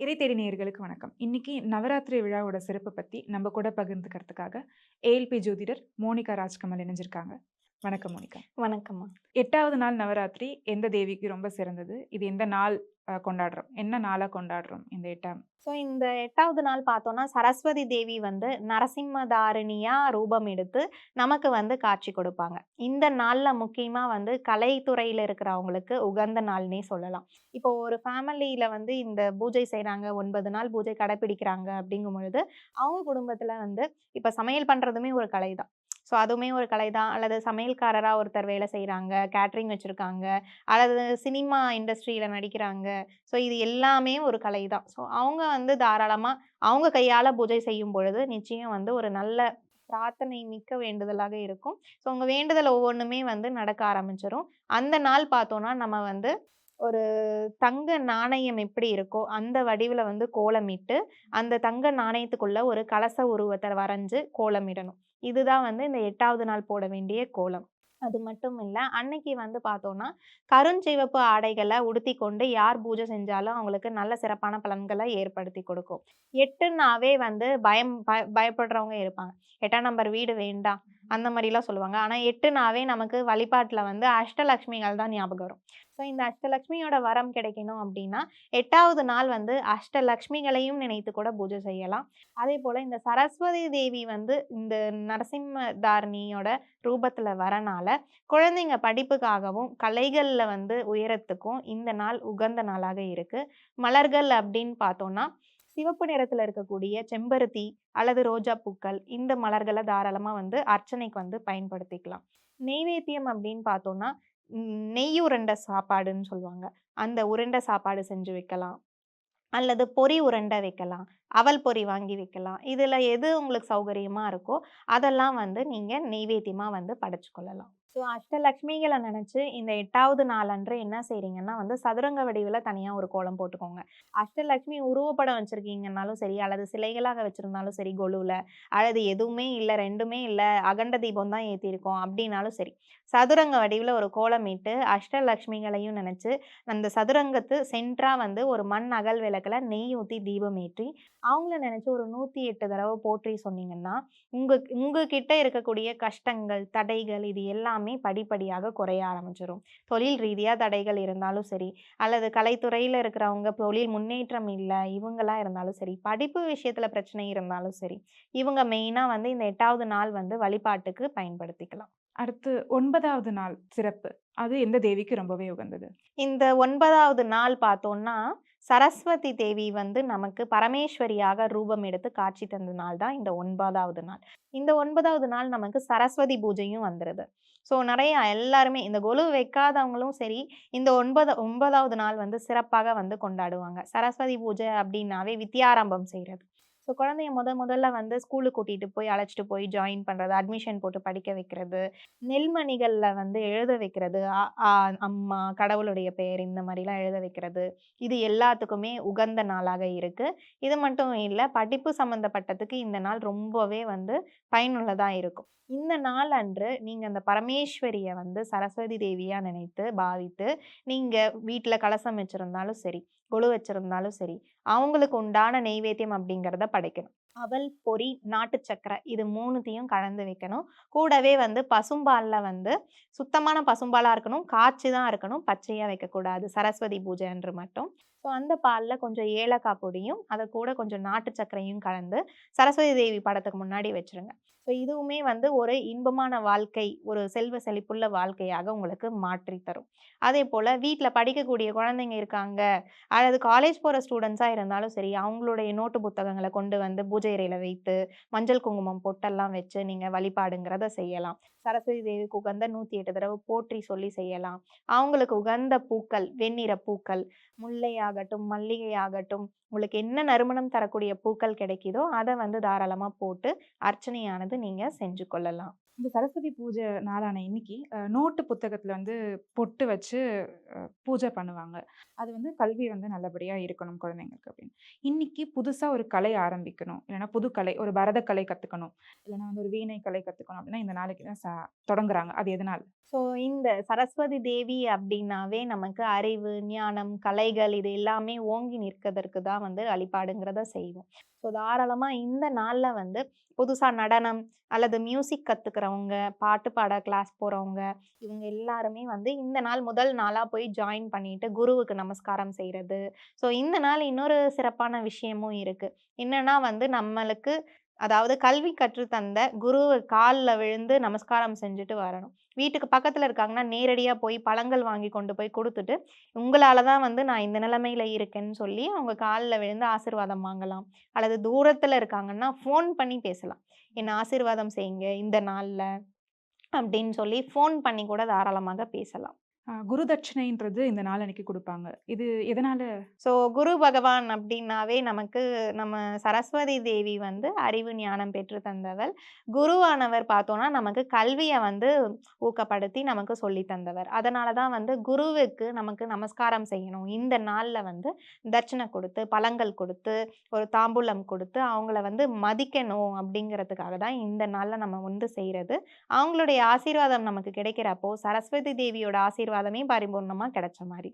இறைத்தேடி நேயர்களுக்கு வணக்கம். இன்னைக்கு நவராத்திரி விழாவோட சிறப்பை பத்தி நம்ம கூட பகிர்ந்துக்கிறதுக்காக ஏஎல்பி ஜோதிடர் மோனிகா ராஜ்கமல் இணைஞ்சிருக்காங்க. வணக்கம் மோனிகா. வணக்கம்மா. 8வது நாள் நவராத்திரி எந்த தேவிக்கு ரொம்ப சிறந்தது? இது எந்த நாள் கொண்டாடுறோம்? என்ன நாளா கொண்டாடுறோம் இந்த 8ஆம்? ஸோ இந்த 8வது நாள் பார்த்தோம்னா, சரஸ்வதி தேவி வந்து நரசிம்மதாரிணியா ரூபம் எடுத்து நமக்கு வந்து காட்சி கொடுப்பாங்க. இந்த நாள்ல முக்கியமா வந்து கலைத்துறையில இருக்கிறவங்களுக்கு உகந்த நாள்னே சொல்லலாம். இப்போ ஒரு ஃபேமிலியில வந்து இந்த பூஜை செய்றாங்க, 9 நாள் பூஜை கடைப்பிடிக்கிறாங்க அப்படிங்கும் பொழுது, அவங்க குடும்பத்தில வந்து இப்ப சமையல் பண்றதுமே ஒரு கலை தான். ஸோ அதுவுமே ஒரு கலை தான். அல்லது சமையல்காரராக ஒருத்தர் வேலை செய்கிறாங்க கேட்ரிங் வச்சுருக்காங்க அல்லது சினிமா இண்டஸ்ட்ரியில் நடிக்கிறாங்க. ஸோ இது எல்லாமே ஒரு கலை தான். ஸோ அவங்க வந்து தாராளமாக அவங்க கையால் பூஜை செய்யும் பொழுது, நிச்சயம் வந்து ஒரு நல்ல பிரார்த்தனை மிக்க வேண்டுதலாக இருக்கும். ஸோ உங்கள் வேண்டுதல் ஒவ்வொன்றுமே வந்து நடக்க ஆரம்பிச்சிடும் அந்த நாள் பார்த்தோன்னா நம்ம வந்து ஒரு தங்க நாணயம் எப்படி இருக்கோ, அந்த வடிவில் வந்து கோலமிட்டு, அந்த தங்க நாணயத்துக்குள்ள ஒரு கலச உருவத்தை வரைஞ்சு கோலமிடணும். இதுதான் வந்து இந்த எட்டாவது நாள் போட வேண்டிய கோலம். அது மட்டும் இல்லை அன்னைக்கு வந்து பார்த்தோன்னா கருஞ்சிவப்பு ஆடைகளை உடுத்தி கொண்டு யார் பூஜை செஞ்சாலும் அவங்களுக்கு நல்ல சிறப்பான பலன்களை ஏற்படுத்தி கொடுக்கும். எட்டுனாவே வந்து பயம் ப பயப்படுறவங்க இருப்பாங்க. எட்டாம் நம்பர் வீடு வேண்டாம், அந்த மாதிரிலாம் சொல்லுவாங்க. ஆனால் எட்டுனாவே நமக்கு வழிபாட்டில் வந்து அஷ்டலட்சுமிகள் தான் ஞாபகம் வரும். ஸோ இந்த அஷ்டலக்ஷ்மியோட வரம் கிடைக்கணும் அப்படின்னா, எட்டாவது நாள் வந்து அஷ்டலக்ஷ்மிகளையும் நினைத்து கூட பூஜை செய்யலாம். அதே போல் இந்த சரஸ்வதி தேவி வந்து இந்த நரசிம்மதாரிணியோட ரூபத்தில் வரனால, குழந்தைங்க படிப்புக்காகவும், கலைகளில் வந்து உயரத்துக்கும் இந்த நாள் உகந்த நாளாக இருக்குது மலர்கள் அப்படின்னு பார்த்தோன்னா சிவப்பு நிறத்துல இருக்கக்கூடிய செம்பருத்தி அல்லது ரோஜா பூக்கள், இந்த மலர்களை தாராளமா வந்து அர்ச்சனைக்கு வந்து பயன்படுத்திக்கலாம். நெய்வேத்தியம் அப்படின்னு பார்த்தோம்னா, நெய் உருண்ட சாப்பாடுன்னு சொல்லுவாங்க. அந்த உருண்டை சாப்பாடு செஞ்சு வைக்கலாம். அல்லது பொரி உருண்டை வைக்கலாம். அவல் பொரி வாங்கி வைக்கலாம். இதில் எது உங்களுக்கு சௌகரியமாக இருக்கோ, அதெல்லாம் வந்து நீங்கள் நெய்வேத்தியமாக வந்து படைச்சு கொள்ளலாம். ஸோ அஷ்டலக்ஷ்மிகளை நினச்சி இந்த 8வது நாளன்று என்ன செய்கிறீங்கன்னா வந்து சதுரங்க வடிவில் தனியாக ஒரு கோலம் போட்டுக்கோங்க. அஷ்டலக்ஷ்மி உருவப்படம் வச்சுருக்கீங்கன்னாலும் சரி, அல்லது சிலைகளாக வச்சுருந்தாலும் சரி கொலுவில் அல்லது எதுவுமே இல்லை ரெண்டுமே இல்லை அகண்ட தீபம் தான் ஏற்றிருக்கோம் அப்படின்னாலும் சரி. சதுரங்க வடிவில் ஒரு கோலம் இட்டு அஷ்டலக்ஷ்மிகளையும் நினச்சி அந்த சதுரங்கத்து சென்ட்ராக வந்து ஒரு மண் அகல் விளக்கில் நெய் ஊற்றி தீபம் ஏற்றி, அவங்கள நினச்சி ஒரு நூற்றி எட்டு தடவை போற்றி சொன்னீங்கன்னா, உங்கள் உங்ககிட்ட இருக்கக்கூடிய கஷ்டங்கள், தடைகள் இது எல்லாமே படிப்படியாக குறைய ஆரம்பிச்சுரும். தொழில் ரீதியா தடைகள் இருந்தாலும் சரி, அல்லது கலைத்துறையில இருக்கிறவங்க தொழில் முன்னேற்றம் இல்ல, இவங்களா இருந்தாலும் சரி, படிப்பு விஷயத்துல பிரச்சனை இருந்தாலும் சரி, இவங்க மெயினா வந்து இந்த 8வது நாள் வந்து வழிபாட்டுக்கு பயன்படுத்திக்கலாம். அடுத்து 9வது நாள் சிறப்பு. அது எந்த தேவிக்கு ரொம்பவே உகந்தது? இந்த 9வது நாள் பார்த்தோம்னா, சரஸ்வதி தேவி வந்து நமக்கு பரமேஸ்வரியாக ரூபம் எடுத்து காட்சி தந்த நாள் தான் இந்த ஒன்பதாவது நாள். இந்த ஒன்பதாவது நாள் நமக்கு சரஸ்வதி பூஜையும் வந்துருது. ஸோ நிறையா எல்லாருமே இந்த கொலு வைக்காதவங்களும் சரி, இந்த 9 9வது நாள் வந்து சிறப்பாக வந்து கொண்டாடுவாங்க. சரஸ்வதி பூஜை அப்படின்னாவே வித்தியாரம்பம் செய்கிறது ஸோ குழந்தைய முத முதல்ல வந்து ஸ்கூலுக்கு கூட்டிட்டு போய் அழைச்சிட்டு போய் ஜாயின் பண்ணுறது அட்மிஷன் போட்டு படிக்க வைக்கிறது, நெல்மணிகளில் வந்து எழுத வைக்கிறது, அம்மா, கடவுளுடைய பெயர் இந்த மாதிரிலாம் எழுத வைக்கிறது. இது எல்லாத்துக்குமே உகந்த நாளாக இருக்கு. இது மட்டும் இல்லை படிப்பு சம்மந்தப்பட்டதுக்கு இந்த நாள் ரொம்பவே வந்து பயனுள்ளதாக இருக்கும். இந்த நாள் அன்று நீங்கள் அந்த பரமேஸ்வரியை வந்து சரஸ்வதி தேவியாக நினைத்து, பாவித்து, நீங்கள் வீட்டில் கலசம் வச்சிருந்தாலும் சரி, கொழு வச்சுருந்தாலும் சரி, அவங்களுக்கு உண்டான நெய்வேத்தியம் அப்படிங்கிறத படைக்கணும். அவல், பொரி, நாட்டு சக்கரை இது மூணுத்தையும் கலந்து வைக்கணும். கூடவே வந்து பசும்பாலில் வந்து சுத்தமான பசும்பாலாக இருக்கணும். காய்ச்சி தான் இருக்கணும். பச்சையாக வைக்கக்கூடாது. சரஸ்வதி பூஜை அன்று மட்டும். ஸோ அந்த பாலில் கொஞ்சம் ஏலக்காய் பொடியும், அதை கூட கொஞ்சம் நாட்டு சர்க்கரையும் கலந்து சரஸ்வதி தேவி படத்துக்கு முன்னாடி வச்சுருங்க. ஸோ இதுவுமே வந்து ஒரு இன்பமான வாழ்க்கை, ஒரு செல்வ செழிப்புள்ள வாழ்க்கையாக உங்களுக்கு மாற்றி தரும். அதே போல் வீட்டில் படிக்கக்கூடிய குழந்தைங்க இருக்காங்க, அல்லது காலேஜ் போகிற ஸ்டூடெண்ட்ஸாக இருந்தாலும் சரி, அவங்களுடைய நோட்டு புத்தகங்களை கொண்டு வந்து பூஜை இறையில் வைத்து, மஞ்சள் குங்குமம் பொட்டெல்லாம் வச்சு நீங்கள் வழிபாடுங்கிறத செய்யலாம். சரஸ்வதி தேவிக்கு உகந்த 108 தடவ போற்றி சொல்லி செய்யலாம். அவங்களுக்கு உகந்த பூக்கள், வெண்ணிற பூக்கள், மல்லிகை ஆகட்டும் உங்களுக்கு என்ன நறுமணம் தரக்கூடிய பூக்கள் கிடைக்குதோ, அத வந்து தாராளமா போட்டு அர்ச்சனையானது நீங்க செஞ்சு கொள்ளலாம். இந்த சரஸ்வதி பூஜை நாளான இன்னைக்கு நோட்டு புத்தகத்தில் வந்து பொட்டு வச்சு பூஜை பண்ணுவாங்க. அது வந்து கல்வி வந்து நல்லபடியாக இருக்கணும் குழந்தைங்களுக்கு அப்படின்னு. இன்னைக்கு புதுசாக ஒரு கலை ஆரம்பிக்கணும். இல்லைனா புது கலை, ஒரு பரதக்கலை கற்றுக்கணும் இல்லைனா வந்து ஒரு வீணை கலை கற்றுக்கணும் அப்படின்னா, இந்த நாளைக்கு தான் ச தொடங்குறாங்க. அது எதனால் ஸோ இந்த சரஸ்வதி தேவி அப்படின்னாவே நமக்கு அறிவு, ஞானம், கலைகள் இது எல்லாமே ஓங்கி நிற்கதற்கு தான் வந்து வழிபாடுங்கிறத செய்வோம். ஸோ தாராளமாக இந்த நாளில் வந்து புதுசாக நடனம் அல்லது மியூசிக் கத்துக்கிறவங்க, பாட்டு பாட கிளாஸ் போறவங்க, இவங்க எல்லாருமே வந்து இந்த நாள் முதல் நாளா போய் ஜாயின் பண்ணிட்டு குருவுக்கு நமஸ்காரம் செய்யறது ஸோ இந்த நாள் இன்னொரு சிறப்பான விஷயமும் இருக்கு. என்னன்னா வந்து நம்மளுக்கு அதாவது கல்வி கற்றுத்தந்த குரு காலில் விழுந்து நமஸ்காரம் செஞ்சுட்டு வரணும். வீட்டுக்கு பக்கத்தில் இருக்காங்கன்னா, நேரடியாக போய் பழங்கள் வாங்கி கொண்டு போய் கொடுத்துட்டு உங்களால் தான் வந்து நான் இந்த நிலைமையில் இருக்கேன்னு சொல்லி அவங்க காலில் விழுந்து ஆசீர்வாதம் வாங்கலாம். அல்லது தூரத்தில் இருக்காங்கன்னா, ஃபோன் பண்ணி பேசலாம். என்ன ஆசீர்வாதம் செய்யுங்க இந்த நாளில் அப்படின்னு சொல்லி ஃபோன் பண்ணி கூட தாராளமாக பேசலாம். குரு தட்சிணைன்றது இந்த நாள் அன்னைக்கு கொடுப்பாங்க இது எதனால? ஸோ குரு பகவான் அப்படின்னாவே நமக்கு நம்ம சரஸ்வதி தேவி வந்து அறிவு, ஞானம் பெற்று தந்தவள். குருவானவர் பார்த்தோன்னா நமக்கு கல்வியை வந்து ஊக்கப்படுத்தி நமக்கு சொல்லி தந்தவர். அதனால தான் வந்து குருவுக்கு நமக்கு நமஸ்காரம் செய்யணும். இந்த நாளில் வந்து தட்சிணை கொடுத்து பழங்கள் கொடுத்து ஒரு தாம்பூலம் கொடுத்து அவங்கள வந்து மதிக்கணும் அப்படிங்கிறதுக்காக தான் இந்த நாளில் நம்ம வந்து செய்கிறது அவங்களுடைய ஆசீர்வாதம் நமக்கு கிடைக்கிறப்போ, சரஸ்வதி தேவியோட ஆசீர்வாதம் பரிபூர்ணமா கிடைச்ச மாதிரி.